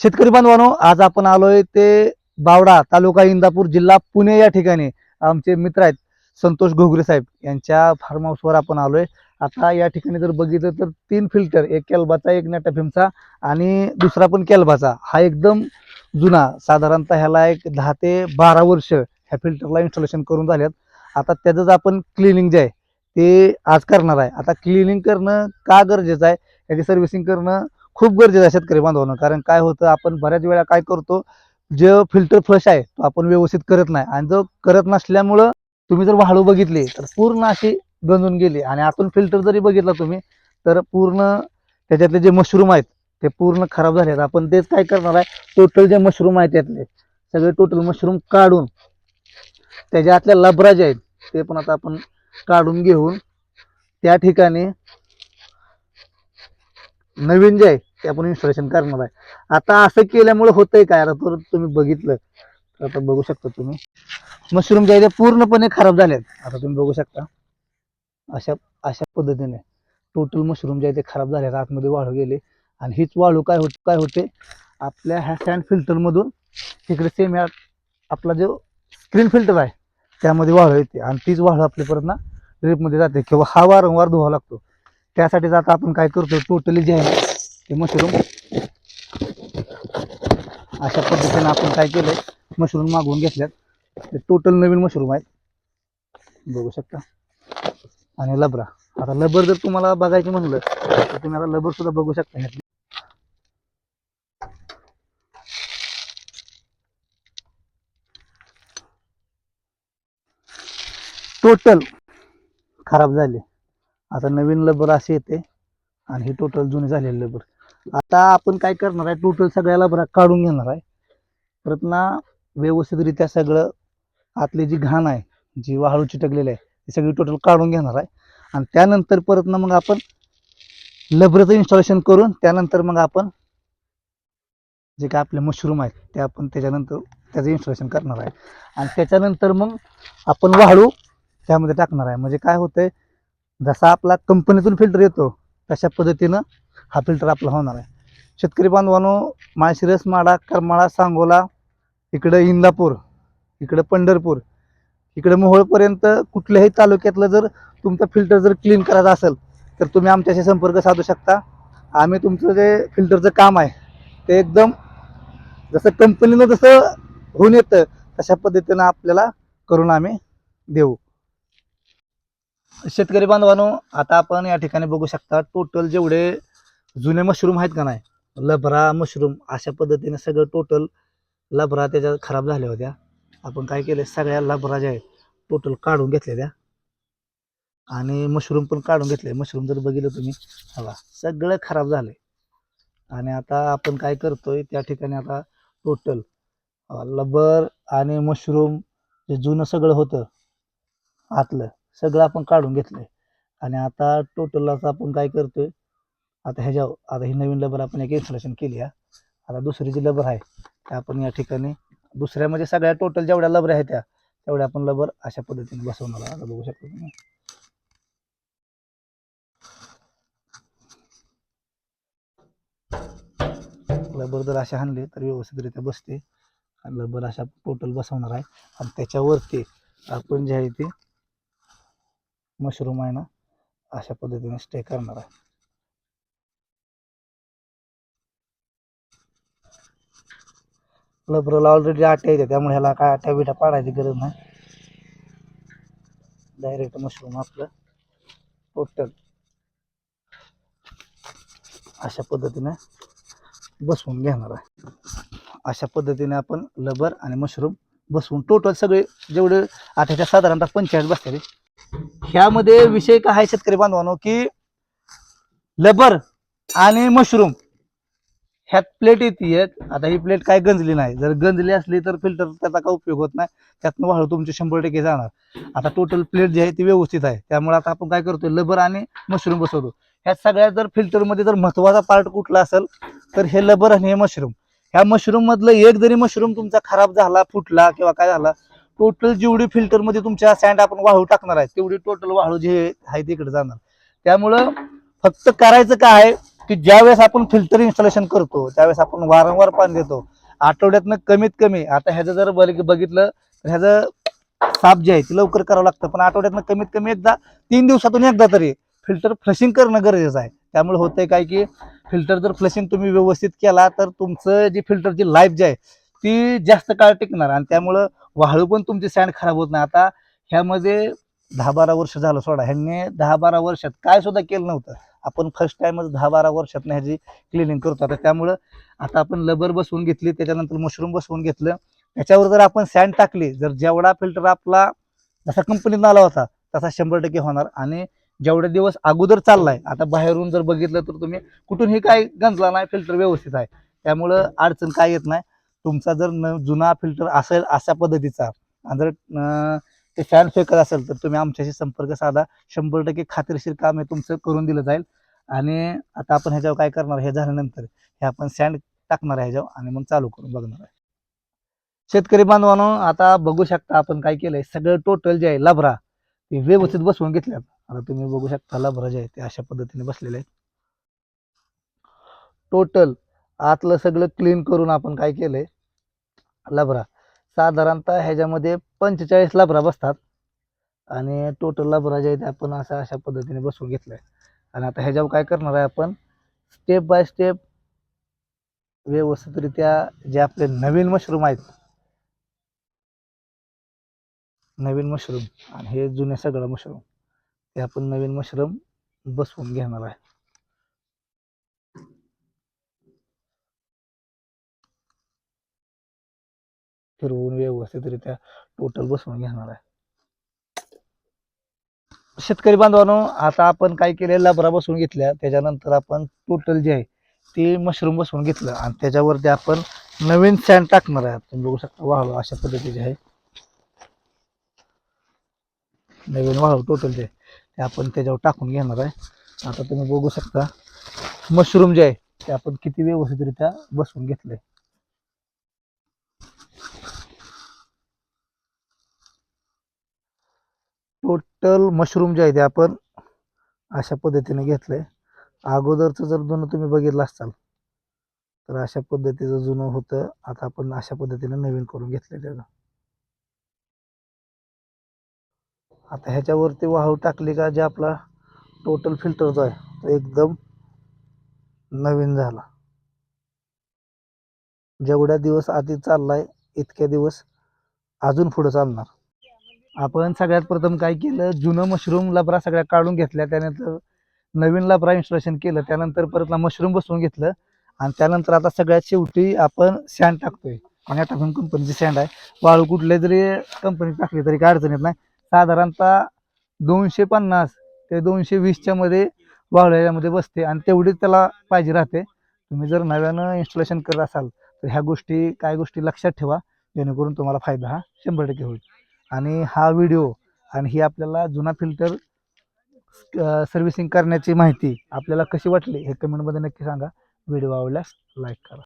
शेतकरी बांधवानो आज आपण आलोय ते बावडा तालुका इंदापूर जिल्हा पुणे या ठिकाणी. आमचे मित्र आहेत संतोष घोगरे साहेब. यांच्या फार्म हाऊसवर आपण आलोय. आता या ठिकाणी जर बघितलं तर तीन फिल्टर एक कॅल्बाचा एक नेटाफिमचा आणि दुसरा पण कॅल्बाचा. हा एकदम जुना साधारणतः ह्याला एक दहा ते बारा वर्ष ह्या फिल्टरला इन्स्टॉलेशन करून झाल्यात. आता त्याचंच आपण क्लिनिंग जे आहे ते आज करणार आहे. आता क्लिनिंग करणं का गरजेचं आहे? याची सर्व्हिसिंग करणं खूप गरजेचं आहे शेतकरी बांधवांना. कारण काय होतं आपण बऱ्याच वेळा काय करतो जे फिल्टर फ्लश आहे तो आपण व्यवस्थित करत नाही. आणि जो करत नसल्यामुळं तुम्ही जर वाळू बघितली तर पूर्ण अशी गंजून गेली. आणि आतून फिल्टर जरी बघितला तुम्ही तर पूर्ण त्याच्यातले जे मशरूम आहेत ते पूर्ण खराब झाले आहेत. आपण तेच काय करणार आहे टोटल जे मशरूम आहेत त्यातले सगळे टोटल मशरूम काढून त्याच्या आतल्या लबरा जे आहेत ते पण आता आपण काढून घेऊन त्या ठिकाणी नवीन जे आहे ते आपण इन्स्टॉलेशन करणार आहे. आता असं केल्यामुळे होतंय काय? आता तर तुम्ही बघितलं. तर आता बघू शकता तुम्ही. मशरूम ज्या पूर्णपणे खराब झालेत आता तुम्ही बघू शकता. अशा अशा पद्धतीने टोटल मशरूम ज्या ते खराब झाले आतमध्ये वाळू गेले. आणि हीच वाळू काय होते काय होते? आपल्या ह्या सँड फिल्टरमधून तिकडे सेम ह्या आपला जो स्क्रीन फिल्टर आहे त्यामध्ये वाळू येते. आणि तीच वाळू आपल्या परत ना ड्रिपमध्ये जाते. किंवा हा वारंवार धुवा लागतो. त्यासाठीच आता आपण काय करतो टोटली जे आहे ते मशरूम. अशा पद्धतीने आपण काय केलं मशरूम मागवून घेतल्यात. ते टोटल नवीन मशरूम आहेत. बघू शकता. आणि लबरा. आता लबर जर तुम्हाला बघायचं म्हणलं तर तुम्ही आता लबर सुद्धा बघू शकता ह्यातली. टोटल खराब झाले. आता नवीन लबर असे येते आणि हे टोटल जुने झालेले लबर. आता आपण काय करणार आहे? टोटल सगळ्या बरा काढून घेणार आहे. परत ना व्यवस्थितरित्या सगळं आतली जी घाण आहे जी वाळू चिटकलेली आहे ती सगळी टोटल काढून घेणार आहे. आणि त्यानंतर परत ना मग आपण लबरचं इन्स्टॉलेशन करून त्यानंतर मग आपण जे काय आपले मशरूम आहेत ते आपण त्याच्यानंतर त्याचं इन्स्टॉलेशन करणार आहे. आणि त्याच्यानंतर मग आपण वाळू त्यामध्ये टाकणार आहे. म्हणजे काय होतंय जसा आपला कंपनीतून फिल्टर येतो तशा पद्धतीनं हा फिल्टर आपला होणार आहे. शेतकरी बांधवानो माळशिरस माडा करमाळा सांगोला इकडं इंदापूर इकडं पंढरपूर इकडं मोहोळपर्यंत कुठल्याही तालुक्यातलं जर तुमचं फिल्टर जर क्लीन करायचं असेल तर तुम्ही आमच्याशी संपर्क साधू शकता. आम्ही तुमचं जे फिल्टरचं काम आहे ते एकदम जसं कंपनीनं जसं होऊन येतं तशा पद्धतीनं आपल्याला करून आम्ही देऊ. शेतकरी बांधवांनो आता आपण या ठिकाणी बघू शकता टोटल जेवढे जुने मशरूम आहेत का नाही? लबरा मशरूम अशा पद्धतीने सगळं टोटल लबरा त्याच्या खराब झाल्या होत्या. आपण काय केलं सगळ्या लबरा ज्या आहेत टोटल काढून घेतलेल्या. आणि मशरूम पण काढून घेतले मशरूम जर बघितलं तुम्ही हवा सगळं खराब झालं आणि आता आपण काय करतोय त्या ठिकाणी आता टोटल लबर आणि मशरूम जे जुनं सगळं होतं आतलं सगळं आपण काढून घेतलंय. आणि आता टोटल आता आपण काय करतोय आता ह्याच्या आता ही नवीन लबर आपण एक इन्स्टॉलेशन केली आहे. आता दुसरी जी लबर आहे त्या आपण या ठिकाणी दुसऱ्या म्हणजे सगळ्या टोटल जेवढ्या लबर आहेत त्या तेवढ्या आपण लबर अशा पद्धतीने बसवणार आता बघू शकतो तुम्ही. लबर जर अशा आणले तर व्यवस्थितरित्या बसते. आणि लबर अशा टोटल बसवणार आहे. आणि त्याच्यावरती आपण जे आहे ते मशरूम आहे ना अशा पद्धतीने स्टे करणार आहे. लबरला ऑलरेडी आट्या येते त्यामुळे ह्याला काय आट्या बिट्या पाडायची गरज नाही. डायरेक्ट मशरूम आपलं टोटल अशा पद्धतीने बसवून घेणार आहे. अशा पद्धतीने आपण लबर आणि मशरूम बसवून टोटल सगळे जेवढे आठ्याच्या साधारणतः पंचेचाळीस बसते ह्यामध्ये विषय काय आहे शेतकरी बांधवांनो की लबर आणि मशरूम ह्यात प्लेट येते आता ही प्लेट काय गंजली नाही. जर गंजली असली तर फिल्टर त्याचा काय उपयोग होत नाही. त्यातनं वाळू तुमचे शंभर टक्के जाणार. आता टोटल प्लेट जी आहे ती व्यवस्थित आहे. त्यामुळे आता आपण काय करतो लबर आणि मशरूम बसवतो. ह्या सगळ्या जर फिल्टरमध्ये जर महत्त्वाचा पार्ट कुठला असेल तर हे लबर आणि हे मशरूम ह्या मशरूम मधलं एक जरी मशरूम तुमचा खराब झाला फुटला किंवा काय झाला टोटल जेवढी फिल्टरमध्ये तुमच्या सँड आपण वाळू टाकणार आहे तेवढी टोटल वाळू जे आहे तिकडे जाणार. त्यामुळं फक्त करायचं काय? की ज्यावेळेस आपण फिल्टर इन्स्टॉलेशन करतो त्यावेळेस आपण वारंवार पाणी देतो. आठवड्यातनं कमीत कमी आता ह्याचं जर बघितलं तर ह्याचं साफ जे आहे ते लवकर करावं लागतं. पण आठवड्यातनं कमीत कमी एकदा तीन दिवसातून एकदा तरी फिल्टर फ्लशिंग करणं गरजेचं आहे. त्यामुळे होतंय काय की फिल्टर जर फ्लशिंग तुम्ही व्यवस्थित केला तर तुमचं जी फिल्टरची लाईफ जी आहे ती जास्त काळ टिकणार. आणि त्यामुळं वाळू पण तुमची सँड खराब होत नाही. आता ह्यामध्ये दहा बारा वर्ष झालं सोडा. ह्यांनी दहा बारा वर्षात काय सुद्धा केलं नव्हतं. आपण फर्स्ट टाइमच दहा बारा वर्षात ह्याची क्लिनिंग करतो. आता त्यामुळं आता आपण लबर बसवून घेतली त्याच्यानंतर मशरूम बसवून घेतलं. त्याच्यावर जर आपण सँड टाकली जर जेवढा फिल्टर आपला जसा कंपनीत आला होता तसा शंभर टक्के होणार. आणि जेवढे दिवस अगोदर चाललाय आता बाहेरून जर बघितलं तर तुम्ही कुठूनही काय गंजला नाही फिल्टर व्यवस्थित आहे. त्यामुळं अडचण काय येत नाही. तुमचा जर न जुना फिल्टर असेल अशा पद्धतीचा आणि जर ते फॅन फेकत असेल तर तुम्ही आमच्याशी संपर्क साधा. शंभर टक्के खात्रीशीर काम हे तुमचं करून दिलं जाईल. आणि आता आपण ह्याच्यावर काय करणार? हे झाल्यानंतर हे आपण सँड टाकणार आहे ह्याच्यावर आणि मग चालू करून बघणार आहे. शेतकरी बांधवानो आता बघू शकता आपण काय केलंय. सगळं टोटल जे आहे लबरा ते व्यवस्थित बसवून घेतल्यात. आता तुम्ही बघू शकता लबरा जे आहे ते अशा पद्धतीने बसलेले आहेत. टोटल आतलं सगळं क्लीन करून आपण काय केलंय? लबरा साधारणतः ह्याच्यामध्ये पंचेचाळीस लबरा बसतात. आणि टोटल लबरा जे आहे आपण असं अशा पद्धतीने बसवून घेतलंय. आणि आता ह्याच्यावर काय करणार आहे आपण? स्टेप बाय स्टेप व्यवस्थितरित्या जे आपले नवीन मशरूम आहेत नवीन मशरूम आणि हे जुने सगळं मशरूम ते आपण नवीन मशरूम बसवून घेणार आहे. फिरवून व्यवस्थितरित्या टोटल बसवून घेणार आहे. शेतकरी बांधवांनो आता आपण काय केलं लबरा बसवून घेतल्या. त्याच्यानंतर आपण टोटल जे आहे ते मशरूम बसवून घेतलं. आणि त्याच्यावरती आपण नवीन सँड टाकणार आहे. तुम्ही बघू शकता वाहळ अशा पद्धतीचे आहे. नवीन वाहळ टोटल जे आहे, ते आपण त्याच्यावर टाकून घेणार आहे. आता तुम्ही बघू शकता मशरूम जे आहे ते आपण किती व्यवस्थितरित्या बसवून घेतलंय. टोटल मशरूम जे आहे ते आपण अशा पद्धतीने घेतलं आहे अगोदरचं जर जुनं तुम्ही बघितलं असाल तर अशा पद्धतीचं जुनं होतं. आता आपण अशा पद्धतीने नवीन करून घेतलं त्याचं. आता ह्याच्यावरती वाहू टाकली का जे आपला टोटल फिल्टर जो आहे तो एकदम नवीन झाला. जेवढ्या दिवस आधी चाललाय इतक्या दिवस अजून पुढं चालणार. आपण सगळ्यात प्रथम काय केलं जुनं मशरूम लबरा सगळ्या काढून घेतल्या त्यानंतर नवीन लबरा इन्स्टॉलेशन केलं त्यानंतर परत मशरूम बसवून घेतलं आणि त्यानंतर आता सगळ्यात शेवटी आपण सँड टाकतोय. आणि टाकून कंपनीची सँड आहे. वाळू कुठले जरी कंपनी टाकली तरी काय अडचण येत नाही. साधारणतः दोनशे पन्नास ते दोनशे वीसच्या मध्ये वाळू बसते आणि तेवढीच त्याला पाहिजे राहते. तुम्ही जर नव्यानं इन्स्टॉलेशन करत असाल तर ह्या गोष्टी काय गोष्टी लक्षात ठेवा जेणेकरून तुम्हाला फायदा हा शंभर टक्के होईल. आणि हा व्हिडिओ आणि ही आपल्याला जुना फिल्टर सर्व्हिसिंग करण्याची माहिती आपल्याला कशी वाटली हे कमेंटमध्ये नक्की सांगा. व्हिडिओ आवडल्यास लाईक करा.